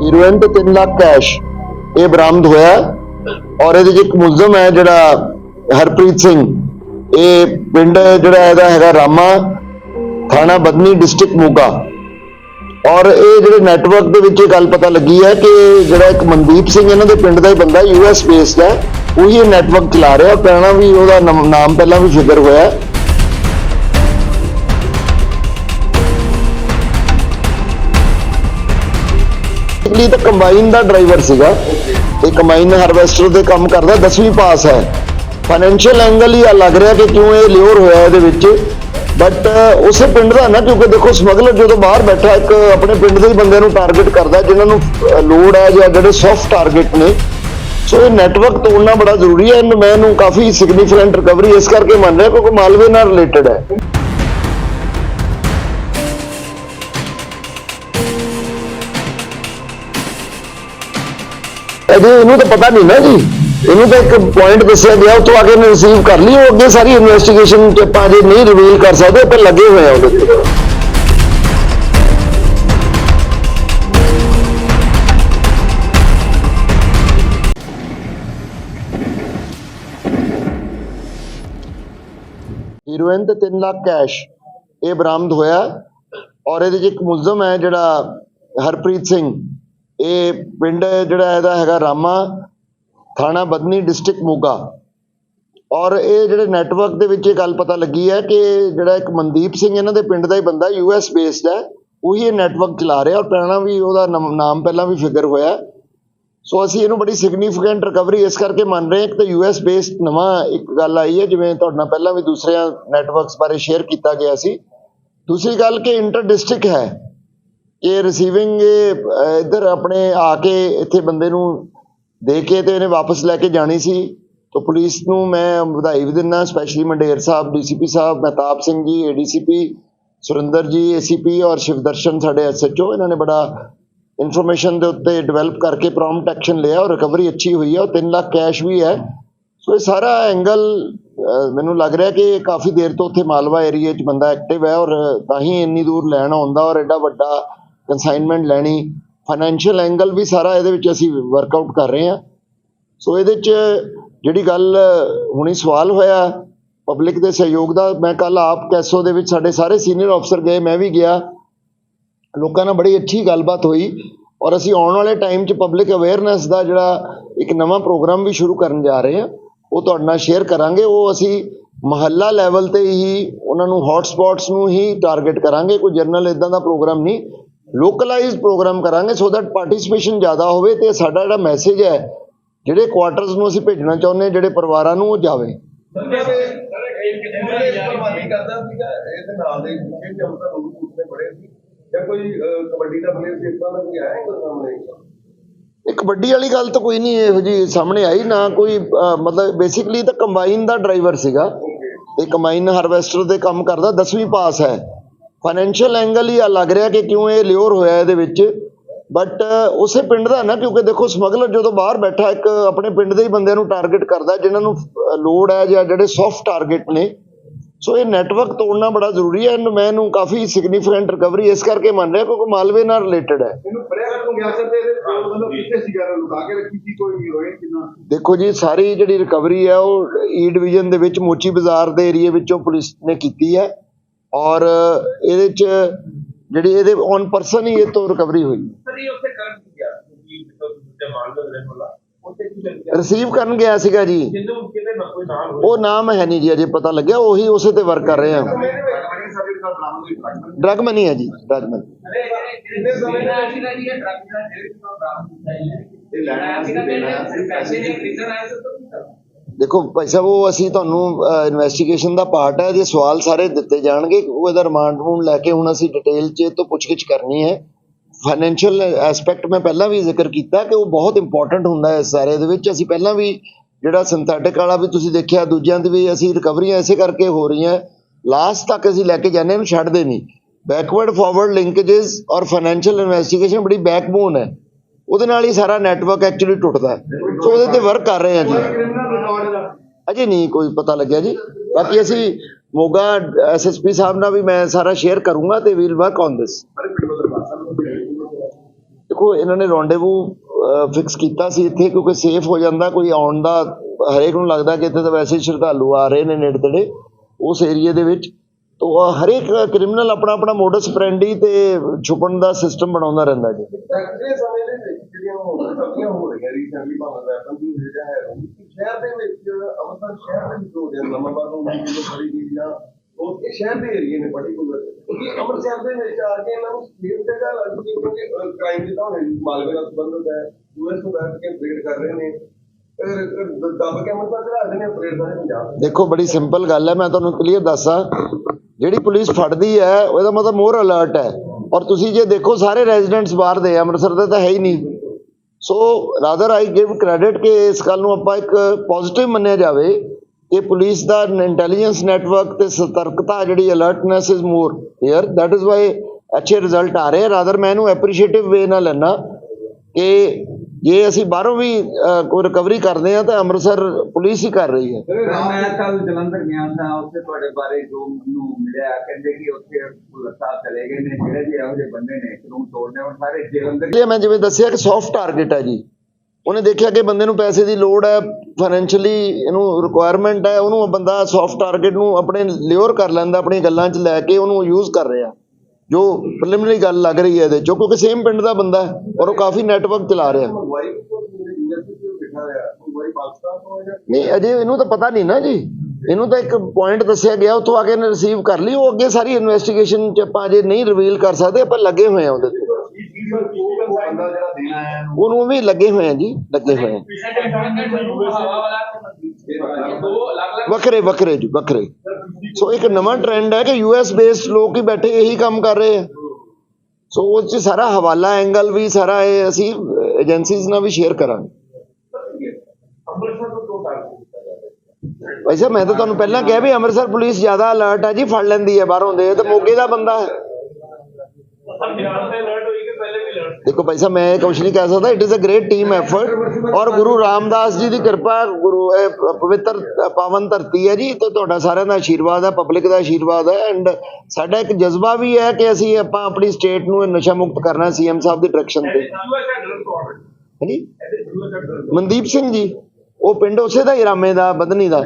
Heroin ਤੇ 3 lakh cash ਇਹ ਬਰਾਮਦ ਹੋਇਆ ਔਰ ਇਹਦੇ 'ਚ ਇੱਕ ਮੁਲਜ਼ਮ ਹੈ ਜਿਹੜਾ ਹਰਪ੍ਰੀਤ ਸਿੰਘ ਇਹ ਪਿੰਡ ਜਿਹੜਾ ਇਹਦਾ ਹੈਗਾ ਰਾਮਾ ਥਾਣਾ ਬਦਨੀ ਡਿਸਟ੍ਰਿਕਟ ਮੋਗਾ ਔਰ ਇਹ ਜਿਹੜੇ ਨੈਟਵਰਕ ਦੇ ਵਿੱਚ ਇਹ ਗੱਲ ਪਤਾ ਲੱਗੀ ਹੈ ਕਿ ਜਿਹੜਾ ਇੱਕ ਮਨਦੀਪ ਸਿੰਘ ਇਹਨਾਂ ਦੇ ਪਿੰਡ ਦਾ ਹੀ ਬੰਦਾ ਯੂਐਸ ਬੇਸਡ ਹੈ ਉਹੀ ਇਹ ਨੈਟਵਰਕ ਚਲਾ ਰਿਹਾ ਪਹਿਲਾਂ ਵੀ ਉਹਦਾ ਨਾਮ ਪਹਿਲਾਂ ਵੀ ਫਿਗਰ ਹੋਇਆ ਹੈ। ਤਾਂ ਕੰਬਾਈਨ ਦਾ ਡਰਾਈਵਰ ਸੀਗਾ ਇਹ ਕੰਬਾਈਨ ਹਾਰਵੈਸਟਰ ਦੇ ਕੰਮ ਕਰਦਾ 10ਵੀਂ ਪਾਸ ਹੈ। ਫਾਈਨੈਂਸ਼ੀਅਲ ਐਂਗਲ ਹੀ ਆ ਲੱਗ ਰਿਹਾ ਕਿ ਕਿਉਂ ਇਹ ਲਿਓਰ ਹੋਇਆ ਇਹਦੇ ਵਿੱਚ। ਬਟ ਉਸੇ ਪਿੰਡ ਦਾ ਨਾ ਕਿਉਂਕਿ ਦੇਖੋ ਸਮਗਲਰ ਜਦੋਂ ਬਾਹਰ ਬੈਠਾ ਇੱਕ ਆਪਣੇ ਪਿੰਡ ਦੇ ਹੀ ਬੰਦਿਆਂ ਨੂੰ ਟਾਰਗੇਟ ਕਰਦਾ ਜਿਨ੍ਹਾਂ ਨੂੰ ਅਹ, ਲੋੜ ਹੈ ਜਾਂ ਜਿਹੜੇ ਸੌਫਟ ਟਾਰਗੇਟ ਨੇ। ਸੋ ਇਹ ਨੈਟਵਰਕ ਤੋੜਨਾ ਬੜਾ ਜ਼ਰੂਰੀ ਹੈ ਐਂਡ ਮੈਂ ਇਹਨੂੰ ਕਾਫੀ ਸਿਗਨੀਫੀਕੈਂਟ ਰਿਕਵਰੀ ਇਸ ਕਰਕੇ ਮੰਨ ਰਿਹਾ ਕਿਉਂਕਿ ਮਾਲਵੇ ਨਾਲ ਰਿਲੇਟਡ ਹੈ। ਅਜੇ ਇਹਨੂੰ ਤਾਂ ਪਤਾ ਨਹੀਂ ਨਾ ਜੀ। ਇਹਨੂੰ ਤਾਂ ਇੱਕ ਪੁਆਇੰਟ ਦੱਸਿਆ ਗਿਆ ਉਹ ਤੋਂ ਆ ਕੇ ਰਿਸੀਵ ਕਰ ਲਈ, ਉਹ ਅੱਗੇ ਸਾਰੀ ਇਨਵੈਸਟੀਗੇਸ਼ਨ ਤੇ ਆਪਾਂ ਅਜੇ ਨਹੀਂ ਰਿਵੀਲ ਕਰ ਸਕਦੇ ਪਰ ਲੱਗੇ ਹੋਏ ਆ ਉਹਦੇ ਤੇ। ਹੀਰੋਇਨ ਤੇ 3 ਲੱਖ ਕੈਸ਼ ਇਹ ਬਰਾਮਦ ਹੋਇਆ ਔਰ ਇਹਦੇ 'ਚ ਇੱਕ ਮੁਲਜ਼ਮ ਹੈ ਜਿਹੜਾ ਹਰਪ੍ਰੀਤ ਸਿੰਘ। ਇਹ ਪਿੰਡ ਜਿਹੜਾ ਇਹਦਾ ਹੈਗਾ ਰਾਮਾ, ਥਾਣਾ ਬਦਨੀ ਡਿਸਟ੍ਰਿਕਟ ਮੋਗਾ। ਔਰ ਇਹ ਜਿਹੜੇ ਨੈਟਵਰਕ ਦੇ ਵਿੱਚ ਇਹ ਗੱਲ ਪਤਾ ਲੱਗੀ ਹੈ ਕਿ ਜਿਹੜਾ ਇੱਕ ਮਨਦੀਪ ਸਿੰਘ ਇਹਨਾਂ ਦੇ ਪਿੰਡ ਦਾ ਹੀ ਬੰਦਾ ਯੂਐਸ ਬੇਸਡ ਹੈ, ਉਹੀ ਇਹ ਨੈਟਵਰਕ ਚਲਾ ਰਿਹਾ ਔਰ ਪਹਿਲਾਂ ਵੀ ਉਹਦਾ ਨਮ- ਨਾਮ ਪਹਿਲਾਂ ਵੀ ਫਿਗਰ ਹੋਇਆ ਸੋ ਅਸੀਂ ਇਹਨੂੰ ਬੜੀ ਸਿਗਨੀਫੀਕੈਂਟ ਰਿਕਵਰੀ ਇਸ ਕਰਕੇ ਮੰਨ ਰਹੇ ਹਾਂ ਕਿ ਤਾਂ ਯੂਐਸ ਬੇਸਡ ਨਵਾਂ ਇੱਕ ਗੱਲ ਆਈ ਹੈ, ਜਿਵੇਂ ਤੁਹਾਡੇ ਨਾਲ ਪਹਿਲਾਂ ਵੀ ਦੂਸਰਿਆਂ ਨੈਟਵਰਕਸ ਬਾਰੇ ਸ਼ੇਅਰ ਕੀਤਾ ਗਿਆ ਸੀ। ਦੂਸਰੀ ਗੱਲ ਕਿ ਇੰਟਰ ਡਿਸਟ੍ਰਿਕਟ ਹੈ ਇਹ ਰਿਸੀਵਿੰਗ ਇੱਧਰ ਆਪਣੇ ਆ ਕੇ ਇੱਥੇ ਬੰਦੇ ਨੂੰ ਦੇ ਕੇ ਤੇ ਇਹਨੇ ਵਾਪਸ ਲੈ ਕੇ ਜਾਣੀ ਸੀ। ਤਾਂ ਪੁਲਿਸ ਨੂੰ ਮੈਂ ਵਧਾਈ ਵੀ ਦਿੰਦਾ specially Mander sahib DCP sahib, Mehtab Singh ji ADCP Surinder ਜੀ ਏਸੀਪੀ ਔਰ ਸ਼ਿਵਦਰਸ਼ਨ ਸਾਡੇ ਐਸਐਚਓ ਇਹਨਾਂ ਨੇ ਬੜਾ ਇਨਫੋਰਮੇਸ਼ਨ ਦੇ ਉੱਤੇ ਡਿਵੈਲਪ ਕਰਕੇ ਪ੍ਰੋਮਪਟ ਐਕਸ਼ਨ ਲਿਆ ਔਰ ਰਿਕਵਰੀ ਅੱਛੀ ਹੋਈ ਹੈ ਔਰ 3 ਲੱਖ ਕੈਸ਼ ਵੀ ਹੈ। ਸੋ ਇਹ ਸਾਰਾ ਐਂਗਲ ਮੈਨੂੰ ਲੱਗ ਰਿਹਾ ਕਿ ਕਾਫੀ ਦੇਰ ਤੋਂ ਉੱਥੇ ਮਾਲਵਾ ਏਰੀਆ 'ਚ ਬੰਦਾ ਐਕਟਿਵ ਹੈ ਔਰ ਤਾਂ ਹੀ ਇੰਨੀ ਦੂਰ ਲੈਣ ਆਉਂਦਾ ਔਰ ਐਡਾ ਵੱਡਾ ਕੰਸਾਈਨਮੈਂਟ ਲੈਣੀ ਫਾਈਨੈਂਸ਼ੀਅਲ ਐਂਗਲ ਵੀ ਸਾਰਾ ਇਹਦੇ ਵਿੱਚ ਅਸੀਂ ਵਰਕਆਊਟ ਕਰ ਰਹੇ ਹਾਂ। ਸੋ ਇਹਦੇ 'ਚ ਜਿਹੜੀ ਗੱਲ ਹੁਣੀ ਸਵਾਲ ਹੋਇਆ ਪਬਲਿਕ ਦੇ ਸਹਿਯੋਗ ਦਾ, ਮੈਂ ਕੱਲ ਆਪ ਕੈਸੋ ਦੇ ਵਿੱਚ ਸਾਡੇ ਸਾਰੇ ਸੀਨੀਅਰ ਅਫਸਰ ਗਏ, ਮੈਂ ਵੀ ਗਿਆ। ਲੋਕਾਂ ਨਾਲ ਬੜੀ ਅੱਛੀ ਗੱਲਬਾਤ ਹੋਈ ਔਰ ਅਸੀਂ ਆਉਣ ਵਾਲੇ ਟਾਈਮ 'ਚ ਪਬਲਿਕ ਅਵੇਅਰਨੈਸ ਦਾ ਜਿਹੜਾ ਇੱਕ ਨਵਾਂ ਪ੍ਰੋਗਰਾਮ ਵੀ ਸ਼ੁਰੂ ਕਰਨ ਜਾ ਰਹੇ ਹਾਂ, ਉਹ ਤੁਹਾਡੇ ਨਾਲ ਸ਼ੇਅਰ ਕਰਾਂਗੇ। ਉਹ ਅਸੀਂ ਮਹੱਲਾ ਲੈਵਲ ਤੇ ਹੀ ਉਹਨਾਂ ਨੂੰ ਹੌਟ ਸਪੌਟਸ ਨੂੰ ਹੀ ਟਾਰਗੇਟ ਕਰਾਂਗੇ, ਕੋਈ ਜਨਰਲ ਇਦਾਂ ਦਾ ਪ੍ਰੋਗਰਾਮ ਨਹੀਂ। ਲੋਕਲਾਈਜ਼ ਪ੍ਰੋਗਰਾਮ ਕਰਾਂਗੇ ਸੋ ਦੈਟ ਪਾਰਟਿਸਿਪੇਸ਼ਨ ਜ਼ਿਆਦਾ ਹੋਵੇ ਤੇ ਸਾਡਾ ਜਿਹੜਾ ਮੈਸੇਜ ਹੈ, ਜਿਹੜੇ ਕੁਆਟਰਸ ਨੂੰ ਅਸੀਂ ਭੇਜਣਾ ਚਾਹੁੰਦੇ ਹਾਂ, ਜਿਹੜੇ ਪਰਿਵਾਰਾਂ ਨੂੰ ਉਹ ਜਾਵੇ। ਇਹ ਕਬੱਡੀ ਵਾਲੀ ਗੱਲ ਤਾਂ ਕੋਈ ਨਹੀਂ ਇਹੋ ਜੀ ਸਾਹਮਣੇ ਆਈ, ਨਾ ਕੋਈ ਮਤਲਬ ਬੇਸਿਕਲੀ ਤਾਂ ਕੰਬਾਈਨ ਦਾ ਡਰਾਈਵਰ ਸੀਗਾ। ਤੇ ਕੰਬਾਈਨ ਹਾਰਵੈਸਟਰ ਦੇ ਕੰਮ ਕਰਦਾ 10ਵੀਂ ਪਾਸ ਹੈ। ਫਾਈਨੈਂਸ਼ੀਅਲ ਐਂਗਲ ਹੀ ਆ ਲੱਗ ਰਿਹਾ ਕਿ ਕਿਉਂ ਇਹ ਲਿਓਰ ਹੋਇਆ ਇਹਦੇ ਵਿੱਚ। ਬਟ ਉਸੇ ਪਿੰਡ ਦਾ ਨਾ ਕਿਉਂਕਿ ਦੇਖੋ ਸਮਗਲਰ ਜਦੋਂ ਬਾਹਰ ਬੈਠਾ ਇੱਕ ਆਪਣੇ ਪਿੰਡ ਦੇ ਹੀ ਬੰਦਿਆਂ ਨੂੰ ਟਾਰਗੇਟ ਕਰਦਾ ਜਿਨ੍ਹਾਂ ਨੂੰ ਲੋੜ ਹੈ ਜਾਂ ਜਿਹੜੇ ਸੌਫਟ ਟਾਰਗੇਟ ਨੇ। ਸੋ ਇਹ ਨੈਟਵਰਕ ਤੋੜਨਾ ਬੜਾ ਜ਼ਰੂਰੀ ਹੈ ਐਂਡ ਮੈਂ ਇਹਨੂੰ ਕਾਫੀ ਸਿਗਨੀਫੀਕੈਂਟ ਰਿਕਵਰੀ ਇਸ ਕਰਕੇ ਮੰਨ ਰਿਹਾ ਕਿਉਂਕਿ ਮਾਲਵੇ ਨਾਲ ਰਿਲੇਟਡ ਹੈ। ਇਹਨੂੰ ਫੜਿਆ ਕਿਉਂ ਗਿਆ ਸਰ ਤੇ ਇਹਦੇ ਮਤਲਬ ਕਿੱਥੇ ਸੀਗਾ ਲੁਕਾ ਕੇ ਰੱਖੀ ਸੀ ਕੋਈ ਹੀਰੋਇਨ ਕਿੰਨਾ? ਦੇਖੋ ਜੀ ਸਾਰੀ ਜਿਹੜੀ ਰਿਕਵਰੀ ਹੈ ਉਹ ਈ ਡਿਵੀਜ਼ਨ ਦੇ ਵਿੱਚ ਮੋਚੀ ਬਾਜ਼ਾਰ ਦੇ ਏਰੀਏ ਵਿੱਚੋਂ ਪੁਲਿਸ ਨੇ ਕੀਤੀ ਹੈ। ਔਰ ਇਹਦੇ ਚ ਜਿਹੜੀ ਇਹਦੇ ਔਨ ਪਰਸਨ ਹੀ ਇਹ ਤੋਂ ਰਿਕਵਰੀ ਹੋਈ। ਰਿਸੀਵ ਕਰਨ ਗਿਆ ਸੀਗਾ ਜੀ। ਉਹ ਨਾਮ ਹੈ ਨਹੀਂ ਜੀ ਅਜੇ ਪਤਾ ਲੱਗਿਆ। ਉਹੀ ਉਸੇ ਤੇ ਵਰਕ ਕਰ ਰਹੇ ਆ। ਡਰਗ ਮਨੀ ਹੈ ਜੀ ਡਰਗ ਮਨੀ ਦੇਖੋ ਭਾਈ ਸਾਹਿਬ, ਉਹ ਅਸੀਂ ਤੁਹਾਨੂੰ ਇਨਵੈਸਟੀਗੇਸ਼ਨ ਦਾ ਪਾਰਟ ਹੈ ਜੇ ਸਵਾਲ ਸਾਰੇ ਦਿੱਤੇ ਜਾਣਗੇ। ਉਹ ਇਹਦਾ ਰਿਮਾਂਡ ਰੂਮ ਲੈ ਕੇ ਹੁਣ ਅਸੀਂ ਡਿਟੇਲ 'ਚ ਇਹ ਤੋਂ ਪੁੱਛਗਿੱਛ ਕਰਨੀ ਹੈ। ਫਾਈਨੈਂਸ਼ੀਅਲ ਐਸਪੈਕਟ ਮੈਂ ਪਹਿਲਾਂ ਵੀ ਜ਼ਿਕਰ ਕੀਤਾ ਕਿ ਉਹ ਬਹੁਤ ਇੰਪੋਰਟੈਂਟ ਹੁੰਦਾ ਹੈ ਇਸ ਸਾਰੇ ਦੇ ਵਿੱਚ। ਅਸੀਂ ਪਹਿਲਾਂ ਵੀ ਜਿਹੜਾ ਸਿੰਥੈਟਿਕ ਵਾਲਾ ਵੀ ਤੁਸੀਂ ਦੇਖਿਆ, ਦੂਜਿਆਂ ਦੀ ਵੀ ਅਸੀਂ ਰਿਕਵਰੀਆਂ ਐਸੇ ਕਰਕੇ ਹੋ ਰਹੀਆਂ। ਲਾਸਟ ਤੱਕ ਅਸੀਂ ਲੈ ਕੇ ਜਾਂਦੇ ਇਹਨੂੰ ਛੱਡਦੇ ਨਹੀਂ। ਬੈਕਵਰਡ ਫਾਰਵਰਡ ਲਿੰਕੇजेस ਔਰ ਫਾਈਨੈਂਸ਼ੀਅਲ ਇਨਵੈਸਟੀਗੇਸ਼ਨ ਬੜੀ ਬੈਕਬੋਨ ਹੈ। ਉਹਦੇ ਨਾਲ ਹੀ ਸਾਰਾ ਨੈਟਵਰਕ ਐਕਚੁਅਲੀ ਟੁੱਟਦਾ ਸੋ ਉਹਦੇ ਤੇ ਵਰਕ ਕਰ ਰਹੇ ਹਾਂ ਜੀ। ਅਜੇ ਨਹੀਂ ਕੋਈ ਪਤਾ ਲੱਗਿਆ ਜੀ। ਬਾਕੀ ਅਸੀਂ ਮੋਗਾ ਐਸਐਸਪੀ ਸਾਹਿਬ ਨਾਲ ਵੀ ਮੈਂ ਸਾਰਾ ਸ਼ੇਅਰ ਕਰੂੰਗਾ ਤੇ ਵੀਲ ਵਰਕ ਔਨ ਦਿਸ ਦੇਖੋ, ਇਹਨਾਂ ਨੇ ਰੌਂਡੇਵੂ ਫਿਕਸ ਕੀਤਾ ਸੀ ਇੱਥੇ ਕਿਉਂਕਿ ਸੇਫ ਹੋ ਜਾਂਦਾ, ਕੋਈ ਆਉਣ ਦਾ ਹਰੇਕ ਨੂੰ ਲੱਗਦਾ ਕਿ ਇੱਥੇ ਤਾਂ ਵੈਸੇ ਸ਼ਰਧਾਲੂ ਆ ਰਹੇ ਨੇ ਨੇੜੇ ਤੇੜੇ। ਉਸ ਏਰੀਏ ਦੇ ਵਿੱਚ ਤੋਂ ਹਰੇਕ ਕ੍ਰਿਮੀਨਲ ਆਪਣਾ ਆਪਣਾ ਮੋਡਸ ਫਰੈਂਡੀ ਤੇ ਛੁਪਣ ਦਾ ਸਿਸਟਮ ਬਣਾਉਂਦਾ ਰਹਿੰਦਾ ਜੀ। ਐਕਚੁਅਲੀ ਸਮੇਂ ਦੇ ਵਿੱਚ ਜਿਹੜੀਆਂ ਹੁਣ ਕਾਫੀਆਂ ਹੋ ਰਹੀਆਂ ਰੀਸੈਂਟਲੀ ਭਾਵੇਂ ਵੈਪਨ ਦੀ ਜਿਹੜਾ ਹੈ ਉਹ ਸ਼ਹਿਰ ਦੇ ਵਿੱਚ ਅੰਮ੍ਰਿਤਸਰ ਸ਼ਹਿਰ ਦੇ ਵਿੱਚ ਹੋ ਗਿਆ ਨੰਬਰ ਨੂੰ ਵੀ ਜਦੋਂ ਬੜੀ ਗਈਆਂ ਉਹ ਇਹ ਸ਼ਹਿਰ ਦੇ ਏਰੀਏ ਨੇ ਪਾਰਟਿਕੂਲਰ ਕਿਉਂਕਿ ਅੰਮ੍ਰਿਤਸਰ ਦੇ ਵਿੱਚ ਆ ਕੇ ਇਹਨਾਂ ਨੂੰ ਕਿਉਂਕਿ ਕ੍ਰਾਈਮ ਦੀ ਤਾਂ ਹੁਣ ਮਾਲਵੇ ਨਾਲ ਸੰਬੰਧਿਤ ਹੈ ਯੂਐਸ ਤੋਂ ਬੈਠ ਕੇ ਅਪਰੇਡ ਕਰ ਰਹੇ ਨੇ। ਫਿਰ ਫਿਰ ਦੱਬ ਕੇ ਅੰਮ੍ਰਿਤਸਰ ਚੜਾ ਰਹੇ ਨੇ ਅਪਰੇਡ ਸਾਰੇ ਪੰਜਾਬ। ਦੇਖੋ ਬੜੀ ਸਿੰਪਲ ਗੱਲ ਹੈ ਮੈਂ ਤੁਹਾਨੂੰ ਕਲੀਅਰ ਦੱਸਾਂ। ਜਿਹੜੀ ਪੁਲਿਸ ਫੜਦੀ ਹੈ ਉਹਦਾ ਮਤਲਬ ਮੋਰ ਅਲਰਟ ਹੈ। ਔਰ ਤੁਸੀਂ ਜੇ ਦੇਖੋ ਸਾਰੇ ਰੈਜ਼ੀਡੈਂਟਸ ਬਾਹਰ ਦੇ ਆ, ਅੰਮ੍ਰਿਤਸਰ ਦੇ ਤਾਂ ਹੈ ਹੀ ਨਹੀਂ। So rather I give credit ਕਿ ਇਸ ਗੱਲ ਨੂੰ ਆਪਾਂ ਇੱਕ ਪੋਜ਼ਿਟਿਵ ਮੰਨਿਆ ਜਾਵੇ ਕਿ ਪੁਲਿਸ ਦਾ ਇੰਟੈਲੀਜੈਂਸ ਨੈਟਵਰਕ ਤੇ ਸਤਰਕਤਾ ਜਿਹੜੀ alertness is more here that is why ਅੱਛੇ ਰਿਜ਼ਲਟ ਆ ਰਹੇ ਰਾਦਰ ਮੈਂ ਇਹਨੂੰ ਐਪਰੀਸ਼ੀਏਟਿਵ ਵੇ ਨਾਲ ਲੈਣਾ ਕਿ ਜੇ ਅਸੀਂ ਬਾਹਰੋਂ ਵੀ ਕੋਈ ਰਿਕਵਰੀ ਕਰਦੇ ਆ ਤਾਂ ਅੰਮ੍ਰਿਤਸਰ ਪੁਲਿਸ ਹੀ ਕਰ ਰਹੀ ਹੈ। ਮੈਂ ਕੱਲ ਜਲੰਧਰ ਗਿਆ ਸਾਂ ਉੱਥੇ ਤੁਹਾਡੇ ਬਾਰੇ ਜੋ ਮੈਨੂੰ ਮਿਲਿਆ ਕਹਿੰਦੇ ਕਿ ਉੱਥੇ ਭੁੱਲਰ ਸਾਹਿਬ ਚਲੇ ਗਏ ਨੇ ਜਿਹੜੇ ਵੀ ਇਹੋ ਜਿਹੇ ਬੰਦੇ ਨੇ ਕਾਨੂੰਨ ਤੋੜਨੇ ਉਹ ਸਾਰੇ ਜੇਲ੍ਹ ਅੰਦਰ ਲਈ ਮੈਂ ਜਿਵੇਂ ਦੱਸਿਆ ਕਿ ਸੌਫਟ ਟਾਰਗੇਟ ਹੈ ਜੀ। ਉਹਨੇ ਦੇਖਿਆ ਕਿ ਬੰਦੇ ਨੂੰ ਪੈਸੇ ਦੀ ਲੋੜ ਹੈ ਫਾਈਨੈਂਸ਼ੀਅਲੀ ਇਹਨੂੰ ਰਿਕੁਆਇਰਮੈਂਟ ਹੈ ਉਹਨੂੰ ਉਹ ਬੰਦਾ ਸੌਫਟ ਟਾਰਗੇਟ ਨੂੰ ਆਪਣੇ ਲਿਓਰ ਕਰ ਲੈਂਦਾ ਆਪਣੀ ਗੱਲਾਂ 'ਚ ਲੈ ਕੇ ਉਹਨੂੰ ਯੂਜ਼ ਕਰ ਰਿਹਾ। ਜੋ ਪ੍ਰੀਲਿਮਿਨਰੀ ਗੱਲ ਲੱਗ ਰਹੀ ਹੈ ਇਹਦੇ 'ਚੋਂ ਕਿਉਂਕਿ ਸੇਮ ਪਿੰਡ ਦਾ ਬੰਦਾ ਹੈ ਔਰ ਉਹ ਕਾਫੀ ਨੈਟਵਰਕ ਚਲਾ ਰਿਹਾ ਨਹੀਂ, ਅਜੇ ਇਹਨੂੰ ਤਾਂ ਪਤਾ ਨਹੀਂ ਨਾ ਜੀ। ਇਹਨੂੰ ਤਾਂ ਇੱਕ ਪੁਆਇੰਟ ਦੱਸਿਆ ਗਿਆ, ਉੱਥੋਂ ਆ ਕੇ ਇਹਨੇ ਰਿਸੀਵ ਕਰ ਲਈ, ਉਹ ਅੱਗੇ ਸਾਰੀ ਇਨਵੈਸਟੀਗੇਸ਼ਨ 'ਚ ਆਪਾਂ ਅਜੇ ਨਹੀਂ ਰਿਵੀਲ ਕਰ ਸਕਦੇ, ਆਪਾਂ ਲੱਗੇ ਹੋਏ ਆ ਉਹਦੇ ਤੇ। ਉਹਨੂੰ ਵੀ ਲੱਗੇ ਹੋਏ ਆ ਜੀ, ਲੱਗੇ ਹੋਏ ਆ ਵੱਖਰੇ ਵੱਖਰੇ ਜੀ, ਵੱਖਰੇ। ਸੋ ਇੱਕ ਨਵਾਂ ਟ੍ਰੈਂਡ ਹੈ ਕਿ ਯੂਐਸ ਬੇਸਡ ਲੋਕ ਹੀ ਬੈਠੇ ਇਹੀ ਕੰਮ ਕਰ ਰਹੇ ਆ। ਸੋ ਉਹ 'ਚ ਸਾਰਾ ਹਵਾਲਾ ਐਂਗਲ ਵੀ, ਸਾਰਾ ਇਹ ਅਸੀਂ ਏਜੰਸੀਜ਼ ਨਾਲ ਵੀ ਸ਼ੇਅਰ ਕਰਾਂਗੇ। ਭਾਈ ਸਾਹਿਬ, ਮੈਂ ਤਾਂ ਤੁਹਾਨੂੰ ਪਹਿਲਾਂ ਕਿਹਾ ਵੀ ਅੰਮ੍ਰਿਤਸਰ ਪੁਲਿਸ ਜ਼ਿਆਦਾ ਅਲਰਟ ਹੈ ਜੀ, ਫੜ ਲੈਂਦੀ ਹੈ ਬਾਹਰੋਂ ਦੇ, ਇਹ ਮੋਗੇ ਦਾ ਬੰਦਾ ਹੈ। ਦੇਖੋ ਭਾਈ ਸਾਹਿਬ, ਮੈਂ ਇਹ ਕੁਛ ਨਹੀਂ ਕਹਿ ਸਕਦਾ। It is a great team effort ਔਰ ਗੁਰੂ ਰਾਮਦਾਸ ਜੀ ਦੀ ਕਿਰਪਾ, ਗੁਰੂ ਪਵਿੱਤਰ, ਪਾਵਨ ਧਰਤੀ ਹੈ ਜੀ, ਤੇ ਤੁਹਾਡਾ ਸਾਰਿਆਂ ਦਾ ਆਸ਼ੀਰਵਾਦ ਹੈ ਪਬਲਿਕ ਦਾ ਆਸ਼ੀਰਵਾਦ ਹੈ। ਐਂਡ ਸਾਡਾ ਇੱਕ ਜਜ਼ਬਾ ਵੀ ਹੈ ਕਿ ਅਸੀਂ ਆਪਾਂ ਆਪਣੀ ਸਟੇਟ ਨੂੰ ਨਸ਼ਾ ਮੁਕਤ ਕਰਨਾ ਸੀਐਮ ਸਾਹਿਬ ਦੀ ਡਾਇਰੈਕਸ਼ਨ ਤੇ। ਯੂਐਸ ਹੈਡਰ ਹਾਂਜੀ? ਮਨਦੀਪ ਸਿੰਘ ਜੀ, ਉਹ ਪਿੰਡ ਉਸੇ ਦਾ ਹੀ, ਰਾਮੇ ਦਾ, ਬਦਨੀ ਦਾ।